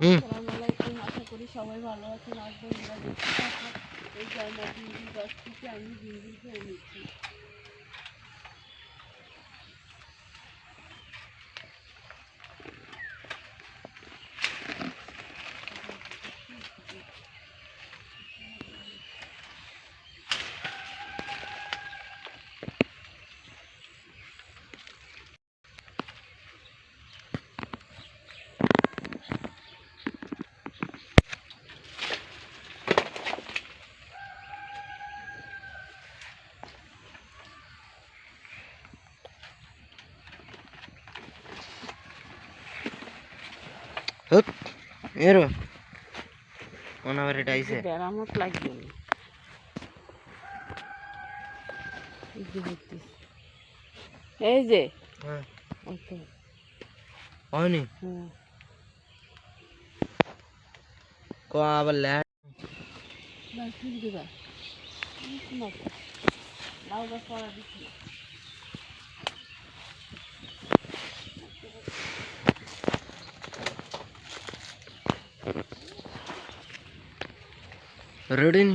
আসসালামু আলাইকুম আশা করি সবাই ভালো আছেন। আজ বন্ধুরা এই জায়গা বিন্দির গাছ থেকে আমি বিন্দির খেয়ে হুপ এরো ওনাবার এটা আইছে বেড়ামত লাগবে না। এই যে দেখতেছি। এই যে হ্যাঁ এই তো, হয়নি হ্যাঁ। ক আবার ল্যাট বাস ঠিক দিবা না লাউ গাছ পড়া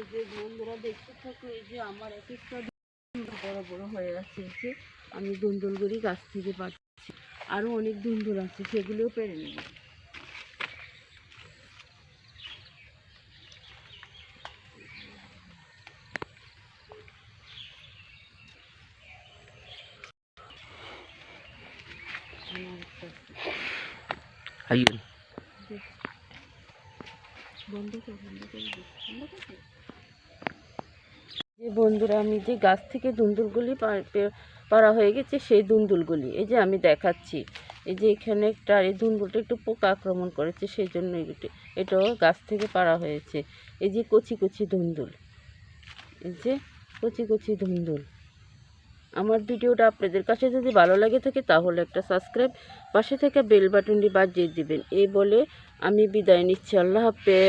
এই যে বন্ধুরা দেখতে থাকো এই যে আমার এক একটা বড় বড় হয়ে আছে যে আমি দুন্দুলগুলি গাছ থেকে পাচ্ছি। আরও অনেক দুন্দুল আছে সেগুলোও পেরে নেব। কর বন্ধ করে বন্ধ কর। দে। যে বন্ধুরা, আমি যে গাছ থেকে দুন্দুলগুলি পাড়া হয়ে গেছে সেই দুন্দুলগুলি। এই যে আমি দেখাচ্ছি। এই যে এখানে একটা, এই দুন্দুলটা একটু পোকা আক্রমণ করেছে, সেই জন্য এটাও গাছ থেকে পাড়া হয়েছে। এই যে কচি কচি ধুন্দুল এই যে কচি কচি ধুন্দুল আমার ভিডিওটা আপনাদের কাছে যদি ভালো লাগে থাকে, তাহলে একটা সাবস্ক্রাইব, পাশে থেকে বেল বাটনটি বাজিয়ে দিবেন। এই বলে আমি বিদায় নিচ্ছি। আল্লাহ হাফেজ।